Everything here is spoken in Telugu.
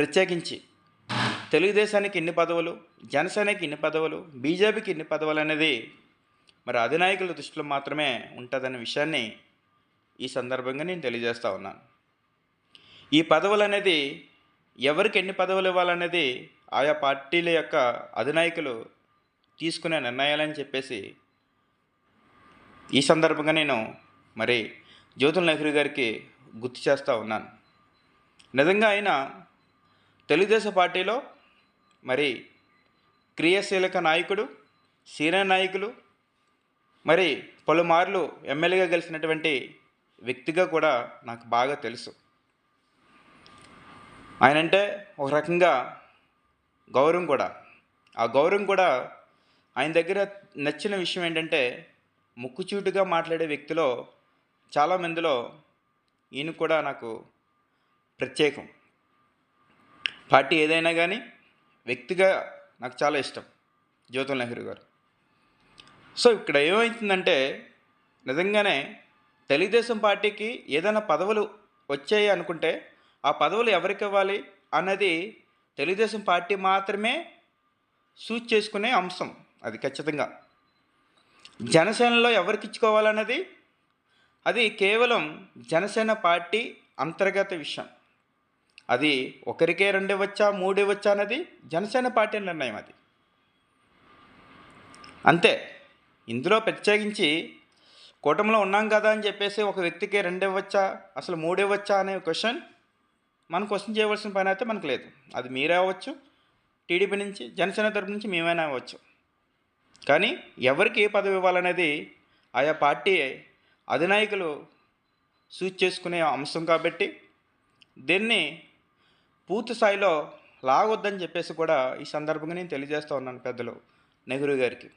ప్రత్యేకించి తెలుగుదేశానికి ఎన్ని పదవులు జనసేనకి ఎన్ని పదవులు బీజేపీకి ఎన్ని పదవులు అనేది మరి అధినాయకుల దృష్టిలో మాత్రమే ఉంటుందనే విషయాన్ని ఈ సందర్భంగా నేను తెలియజేస్తా ఉన్నాను. ఈ పదవులు అనేది ఎవరికి ఎన్ని పదవులు ఇవ్వాలనేది ఆయా పార్టీల యొక్క అధినాయకులు తీసుకునే నిర్ణయాలని చెప్పేసి ఈ సందర్భంగా నేను మరి జ్యోతుల నెహ్రూ గారికి గుర్తు చేస్తూ ఉన్నాను. నిజంగా ఆయన తెలుగుదేశం పార్టీలో మరి క్రియాశీలక నాయకుడు సీనియర్ నాయకులు మరి పలుమార్లు ఎమ్మెల్యేగా గెలిచినటువంటి వ్యక్తిగా కూడా నాకు బాగా తెలుసు. ఆయనంటే ఒక రకంగా గౌరవం కూడా. ఆ గౌరవం కూడా ఆయన దగ్గర నచ్చిన విషయం ఏంటంటే ముక్కుచూటుగా మాట్లాడే వ్యక్తిలో చాలామందిలో ఈయన కూడా నాకు ప్రత్యేకం. పార్టీ ఏదైనా కానీ వ్యక్తిగా నాకు చాలా ఇష్టం జ్యోతుల నెహ్రూ గారు. సో ఇక్కడ ఏమవుతుందంటే నిజంగానే తెలుగుదేశం పార్టీకి ఏదైనా పదవులు వచ్చాయి అనుకుంటే ఆ పదవులు ఎవరికి ఇవ్వాలి అన్నది తెలుగుదేశం పార్టీ మాత్రమే సూచ్ చేసుకునే అంశం అది ఖచ్చితంగా. జనసేనలో ఎవరికి ఇచ్చుకోవాలన్నది? అది కేవలం జనసేన పార్టీ అంతర్గత విషయం. అది ఒకరికే రెండు ఇవ్వచ్చా మూడు ఇవ్వచ్చా అన్నది జనసేన పార్టీ నిర్ణయం అది. అంతే. ఇందులో ప్రత్యేకించి కూటమిలో ఉన్నాం కదా అని చెప్పేసి ఒక వ్యక్తికి రెండు ఇవ్వచ్చా అసలు మూడు ఇవ్వచ్చా అనే క్వశ్చన్ మనం క్వశ్చన్ చేయవలసిన పని అయితే మనకు లేదు. అది మీరే అవ్వచ్చు టీడీపీ నుంచి జనసేన తరపు నుంచి మేమైనా అవ్వచ్చు. కానీ ఎవరికి ఏ పదవి ఇవ్వాలనేది ఆయా పార్టీ అధినాయకులు సూచ్ చేసుకునే అంశం కాబట్టి దీన్ని పూర్తి స్థాయిలో లాగొద్దని చెప్పేసి కూడా ఈ సందర్భంగా నేను తెలియజేస్తూ ఉన్నాను పెద్దలు నెహ్రూ గారికి.